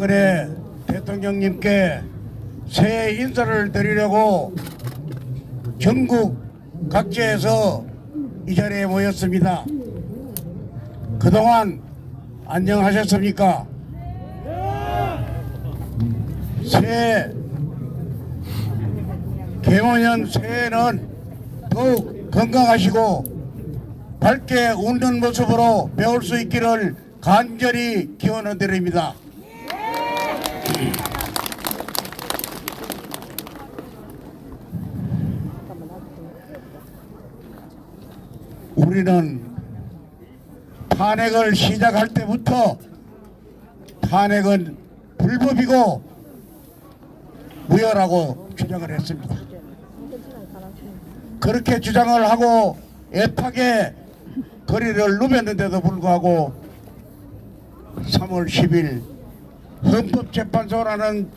박근혜 대통령님께 새해 인사를 드리려고 전국 각지에서 이 자리에 모였습니다. 그동안 안녕하셨습니까? 새해 개원년 새해는 더욱 건강하시고 밝게 웃는 모습으로 배울 수 있기를 간절히 기원을 드립니다. 우리는 탄핵을 시작할 때부터 탄핵은 불법이고 무효라고 주장을 했습니다. 그렇게 주장을 하고 애타게 거리를 누볐는데도 불구하고 3월 10일 헌법재판소라는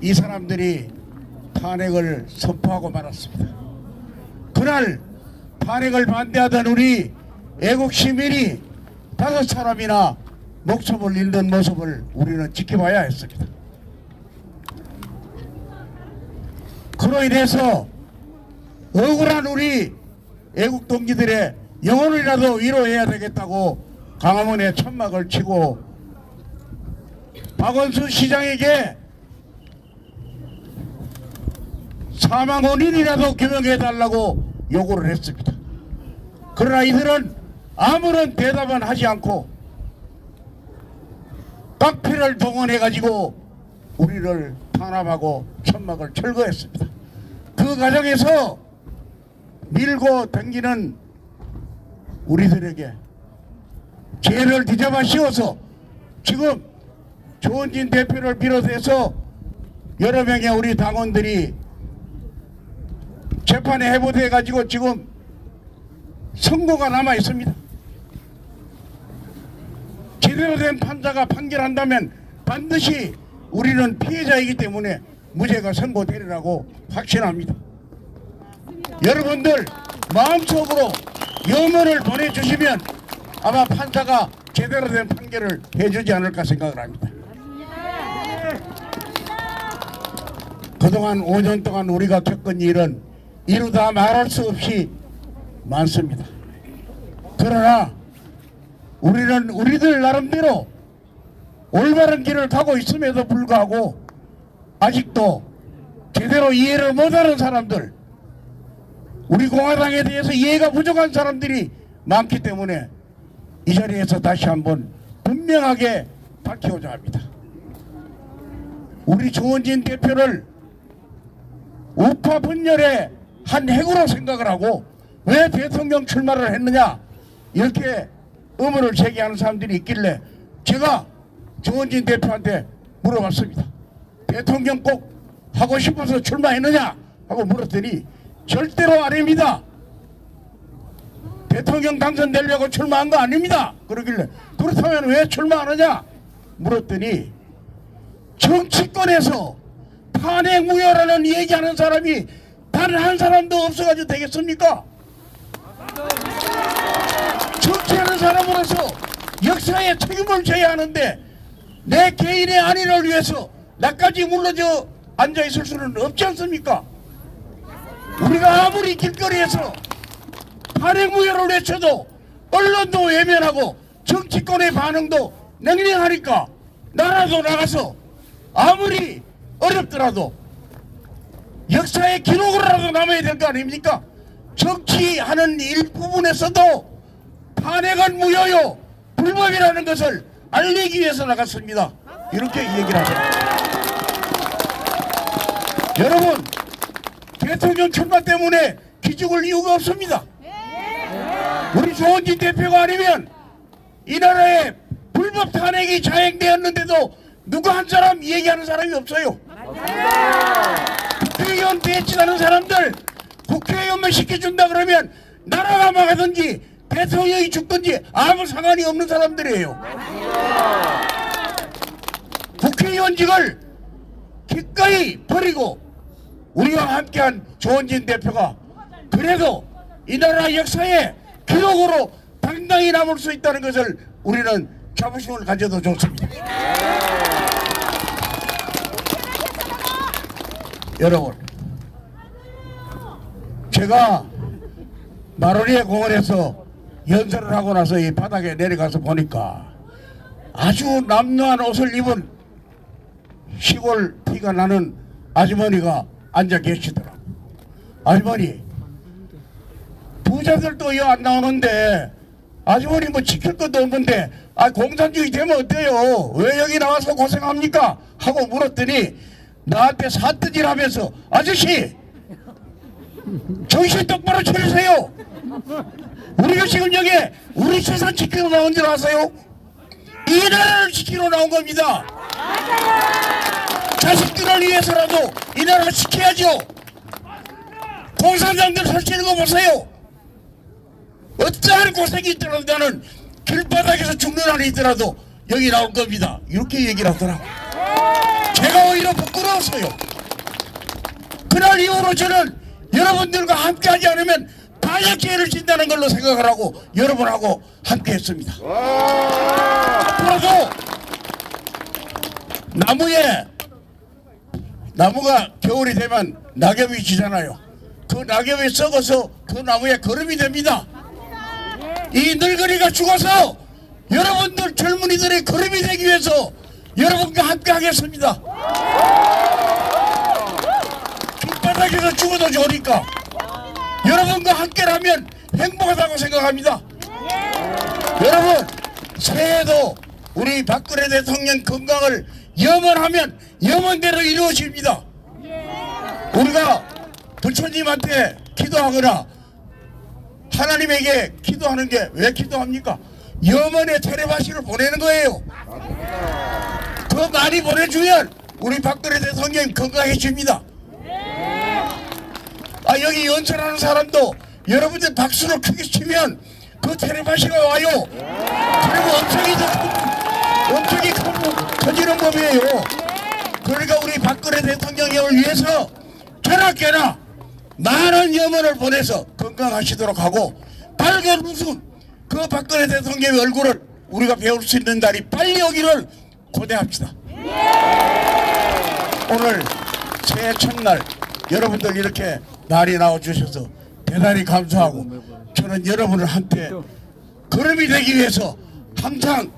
이 사람들이 탄핵을 선포하고 말았습니다. 그날 탄핵을 반대하던 우리 애국 시민이 다섯 사람이나 목숨을 잃는 모습을 우리는 지켜봐야 했습니다. 그로 인해서 억울한 우리 애국 동지들의 영혼이라도 위로해야 되겠다고 강화문에 천막을 치고 박원순 시장에게 사망 원인이라도 규명해 달라고 요구를 했습니다. 그러나 이들은 아무런 대답은 하지 않고 깡패를 동원해 가지고 우리를 탄압하고 천막을 철거했습니다. 그 과정에서 밀고 당기는 우리들에게 죄를 뒤잡아 씌워서 지금 조원진 대표를 비롯해서 여러 명의 우리 당원들이 재판에 해부돼 가지고 지금 선고가 남아 있습니다. 제대로 된 판사가 판결한다면 반드시 우리는 피해자이기 때문에 무죄가 선고되리라고 확신합니다. 여러분들 마음속으로 염원을 보내주시면 아마 판사가 제대로 된 판결을 해주지 않을까 생각을 합니다. 그동안 5년 동안 우리가 겪은 일은 이루다 말할 수 없이 많습니다. 그러나 우리는 우리들 나름대로 올바른 길을 가고 있음에도 불구하고 아직도 제대로 이해를 못하는 사람들 우리 공화당에 대해서 이해가 부족한 사람들이 많기 때문에 이 자리에서 다시 한번 분명하게 밝히고자 합니다. 우리 조원진 대표를 우파 분열의 한 핵으로 생각을 하고 왜 대통령 출마를 했느냐 이렇게 의문을 제기하는 사람들이 있길래 제가 조원진 대표한테 물어봤습니다. 대통령 꼭 하고 싶어서 출마했느냐 하고 물었더니 절대로 아닙니다. 대통령 당선되려고 출마한 거 아닙니다. 그러길래 그렇다면 왜 출마하느냐 물었더니 정치권에서 탄핵 무효라는 얘기하는 사람이 단 한 사람도 없어가지고 되겠습니까? 정치하는 사람으로서 역사에 책임을 져야 하는데 내 개인의 안위를 위해서 나까지 물러져 앉아 있을 수는 없지 않습니까? 우리가 아무리 길거리에서 탄핵 무효를 외쳐도 언론도 외면하고 정치권의 반응도 냉랭하니까 나라도 나가서 아무리 어렵더라도 역사의 기록으로라도 남아야 될 거 아닙니까? 정치하는 일부분에서도 탄핵은 무효요 불법이라는 것을 알리기 위해서 나갔습니다. 이렇게 얘기를 하죠. 여러분 대통령 출마 때문에 기죽을 이유가 없습니다. 우리 조원진 대표가 아니면 이 나라에 불법 탄핵이 자행되었는데도 누구 한 사람 얘기하는 사람이 없어요. 국회의원 배치하는 사람들 국회의원만 시켜준다 그러면 나라가 망하든지 대통령이 죽든지 아무 상관이 없는 사람들이에요. 국회의원직을 기꺼이 버리고 우리와 함께한 조원진 대표가 그래도 이 나라 역사에 기록으로 당당히 남을 수 있다는 것을 우리는 자부심을 가져도 좋습니다. 여러분 제가 마로니에 공원에서 연설을 하고 나서 이 바닥에 내려가서 보니까 아주 남루한 옷을 입은 시골 피가 나는 아주머니가 앉아 계시더라. 아주머니 부자들도 여안 나오는데 아주머니 뭐 지킬 것도 없는데 아 공산주의 되면 어때요? 왜 여기 나와서 고생합니까? 하고 물었더니 나한테 사뜨질 하면서 아저씨 정신 똑바로 차리세요. 우리가 지금 여기 우리 세상 지키러 나온 줄 아세요? 이 나라를 지키러 나온 겁니다. 자식들을 위해서라도 이 나라를 지켜야죠. 공산당들 설치는 거 보세요. 어떠한 고생이 있더라도 나는 길바닥에서 죽는 한이 있더라도 여기 나올 겁니다. 이렇게 얘기를 하더라고. 제가 오히려 부끄러웠어요. 그날 이후로 저는 여러분들과 함께하지 않으면 반역죄를 진다는 걸로 생각을 하고 여러분하고 함께했습니다. 앞으로도 나무에 나무가 겨울이 되면 낙엽이 지잖아요. 그 낙엽이 썩어서 그 나무에 거름이 됩니다. 이 늙은이가 죽어서 여러분들 젊은이들의 거름이 되기 위해서 여러분과 함께 하겠습니다. 길바닥에서 죽어도 좋으니까 여러분과 함께라면 행복하다고 생각합니다. 여러분 새해도 우리 박근혜 대통령 건강을 염원하면 염원대로 이루어집니다. 우리가 부처님한테 기도하거나 하나님에게 기도하는 게 왜 기도합니까? 염원의 테레바시를 보내는 거예요. 더 많이 보내주면 우리 박근혜 대통령 건강해집니다. 아 여기 연설하는 사람도 여러분들 박수를 크게 치면 그 테레바시가 와요. 그리고 엄청이 더 엄청이 커- 커지는 법이에요. 그러니까 우리 박근혜 대통령을 위해서 전학계나 많은 염원을 보내서 건강하시도록 하고 빨간 웃음 그 박근혜 대통령의 얼굴을 우리가 배울 수 있는 날이 빨리 오기를 고대합시다. 오늘 새해 첫날 여러분들 이렇게 날이 나와 주셔서 대단히 감사하고 저는 여러분을 함께 걸음이 되기 위해서 항상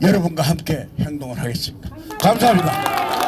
여러분과 함께 행동을 하겠습니다. 감사합니다.